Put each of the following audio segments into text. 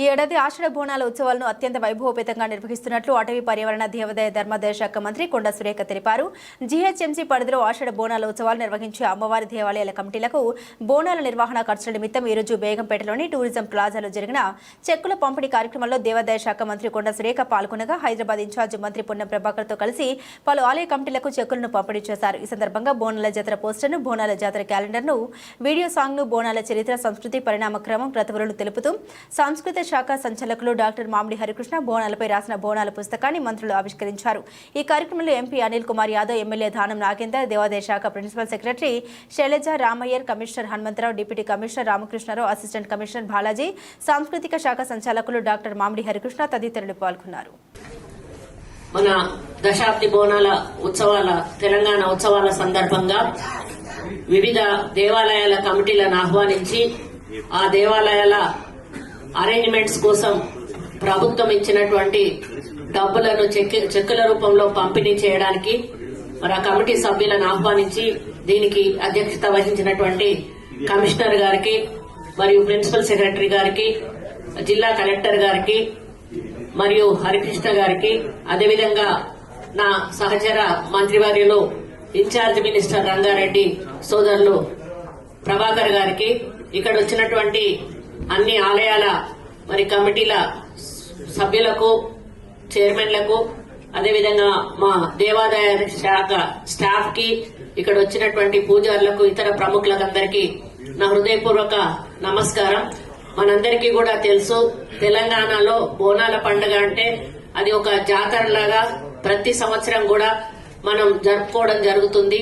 ఈ ఏడాది ఆషాఢ బోనాల ఉత్సవాలను అత్యంత వైభవోపేతంగా నిర్వహిస్తున్నట్లు అటవీ పర్యావరణ దేవాదాయ ధర్మాదాయ శాఖ మంత్రి కొండ సురేఖ తెలిపారు. జీహెచ్ఎంసీ పరిధిలో ఆషాఢ బోనాల ఉత్సవాలు నిర్వహించే అమ్మవారి దేవాలయాల కమిటీలకు బోనాల నిర్వహణ ఖర్చుల నిమిత్తం ఈ రోజు బేగంపేటలోని టూరిజం ప్లాజాలో జరిగిన చెక్కుల పంపిణీ కార్యక్రమంలో దేవాదాయ శాఖ మంత్రి కొండ సురేఖ పాల్గొనగా హైదరాబాద్ ఇన్ఛార్జ్ మంత్రి పొన్నం ప్రభాకర్తో కలిసి పలు ఆలయ కమిటీలకు చెక్కులను పంపిణీ చేశారు. ఈ సందర్భంగా బోనాల జాతర పోస్టర్ను బోనాల జాతర క్యాలెండర్ను వీడియో సాంగ్ను బోనాల చరిత్ర సంస్కృతి పరిణామ క్రమం ప్రతిభలను తెలుపుతూ సాంస్కృతిక శాఖ సంచాలకులు డాక్టర్ మామిడి హరికృష్ణ బోనాలపై రాసిన బోనాల పుస్తకాన్ని మంత్రులు ఆవిష్కరించారు. ఈ కార్యక్రమంలో ఎంపీ అనిల్ కుమార్ యాదవ్ ఎమ్మెల్యే ధానం నాగేందర్ దేవాదాయ శాఖ principal secretary Sailaja Ramaiyer commissioner Hanumantharao deputy commissioner Ramakrishnarao assistant commissioner Balaji సాంస్కృతిక శాఖ సంచాలకులు డాక్టర్ మామిడి హరికృష్ణ తదితరులు పాల్గొన్నారు. మన దశాబ్ది బోనాల ఉత్సవాల తెలంగాణ ఉత్సవాల సందర్భంగా వివిధ దేవాలయాల కమిటీలను ఆహ్వానించి ఆ దేవాలయాల అరేంజ్మెంట్స్ కోసం ప్రభుత్వం ఇచ్చినటువంటి డబ్బులను చెక్ చెక్కుల రూపంలో పంపిణీ చేయడానికి మరి ఆ కమిటీ సభ్యులను ఆహ్వానించి దీనికి అధ్యక్షత వహించినటువంటి కమిషనర్ గారికి మరియు ప్రిన్సిపల్ సెక్రటరీ గారికి జిల్లా కలెక్టర్ గారికి మరియు హరికృష్ణ గారికి అదేవిధంగా నా సహచర మంత్రివర్యులు ఇన్ఛార్జ్ మినిస్టర్ రంగారెడ్డి సోదరులు ప్రభాకర్ గారికి ఇక్కడ వచ్చినటువంటి అన్ని ఆలయాల మరి కమిటీల సభ్యులకు చైర్మన్లకు అదేవిధంగా మా దేవాదాయ శాఖ స్టాఫ్కి ఇక్కడ వచ్చినటువంటి పూజారులకు ఇతర ప్రముఖులకు అందరికీ నా హృదయపూర్వక నమస్కారం. మనందరికీ కూడా తెలుసు తెలంగాణలో బోనాల పండుగ అంటే అది ఒక జాతరలాగా ప్రతి సంవత్సరం కూడా మనం జరుపుకోవడం జరుగుతుంది.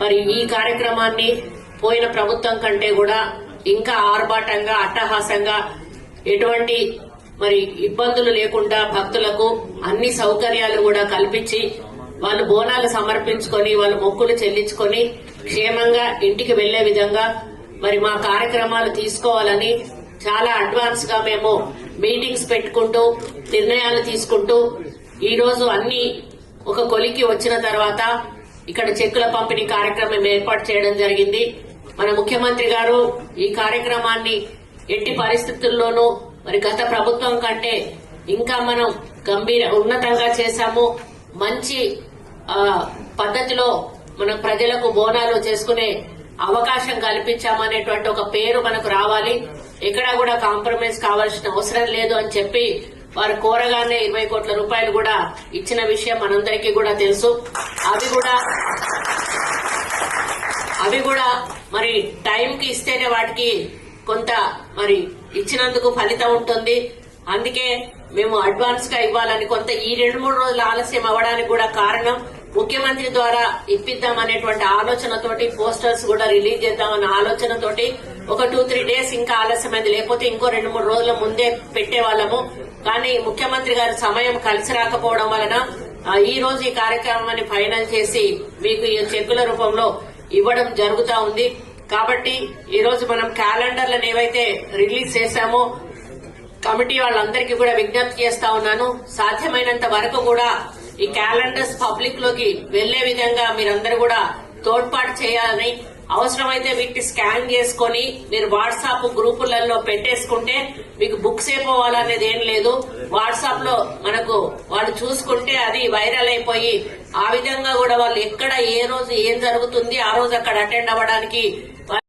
మరి ఈ కార్యక్రమాన్ని పోయిన ప్రభుత్వం కంటే కూడా ఇంకా ఆర్భాటంగా అట్టహాసంగా ఎటువంటి మరి ఇబ్బందులు లేకుండా భక్తులకు అన్ని సౌకర్యాలు కూడా కల్పించి వాళ్ళు బోనాలు సమర్పించుకొని వాళ్ళు మొక్కులు చెల్లించుకొని క్షేమంగా ఇంటికి వెళ్ళే విధంగా మరి మా కార్యక్రమాలు తీసుకోవాలని చాలా అడ్వాన్స్గా మేము మీటింగ్స్ పెట్టుకుంటూ నిర్ణయాలు తీసుకుంటూ ఈ రోజు అన్ని ఒక కొలికి వచ్చిన తర్వాత ఇక్కడ చెక్కుల పంపిణీ కార్యక్రమం ఏర్పాటు చేయడం జరిగింది. మన ముఖ్యమంత్రి గారు ఈ కార్యక్రమాన్ని ఎట్టి పరిస్థితుల్లోనూ మరి గత ప్రభుత్వం కంటే ఇంకా మనం గంభీర ఉన్నతంగా చేశాము. మంచి పద్ధతిలో మన ప్రజలకు బోనాలు చేసుకునే అవకాశం కల్పించామనేటువంటి ఒక పేరు మనకు రావాలి. ఎక్కడా కూడా కాంప్రమైజ్ కావాల్సిన అవసరం లేదు అని చెప్పి వారు కోరగానే ఇరవై కోట్ల రూపాయలు కూడా ఇచ్చిన విషయం మనందరికీ కూడా తెలుసు. అవి కూడా అవి కూడా మరి టైంకి ఇస్తేనే వాటికి కొంత మరి ఇచ్చినందుకు ఫలితం ఉంటుంది. అందుకే మేము అడ్వాన్స్గా ఇవ్వాలని కొంత ఈ రెండు మూడు రోజులు ఆలస్యం అవ్వడానికి కూడా కారణం ముఖ్యమంత్రి ద్వారా ఇప్పిద్దాం అనేటువంటి ఆలోచనతోటి పోస్టర్స్ కూడా రిలీజ్ చేద్దామన్న ఆలోచనతోటి ఒక టూ త్రీ డేస్ ఇంకా ఆలస్యమైంది. లేకపోతే ఇంకో రెండు మూడు రోజుల ముందే పెట్టేవాళ్ళము. కానీ ముఖ్యమంత్రి గారి సమయం కలిసి రాకపోవడం వలన ఈ రోజు ఈ కార్యక్రమాన్ని ఫైనల్ చేసి మీకు ఈ చెక్కుల రూపంలో ఇవ్వడం జరుగుతా ఉంది. కాబట్టి ఈరోజు మనం క్యాలెండర్లను ఏవైతే రిలీజ్ చేశామో కమిటీ వాళ్ళందరికీ కూడా విజ్ఞప్తి చేస్తా ఉన్నాను. సాధ్యమైనంత వరకు కూడా ఈ క్యాలెండర్స్ పబ్లిక్లోకి వెళ్ళే విధంగా మీరందరూ కూడా తోడ్పాటు చేయాలని అవసరమైతే వీటిని స్కాన్ చేసుకొని మీరు వాట్సాప్ గ్రూపులలో పెట్టేసుకుంటే మీకు బుక్స్ అయిపోవాలనేది ఏం లేదు. వాట్సాప్లో మనకు వాళ్ళు చూసుకుంటే అది వైరల్ అయిపోయి ఆ విధంగా కూడా వాళ్ళు ఎక్కడ ఏ రోజు ఏం జరుగుతుంది ఆ రోజు అక్కడ అటెండ్ అవ్వడానికి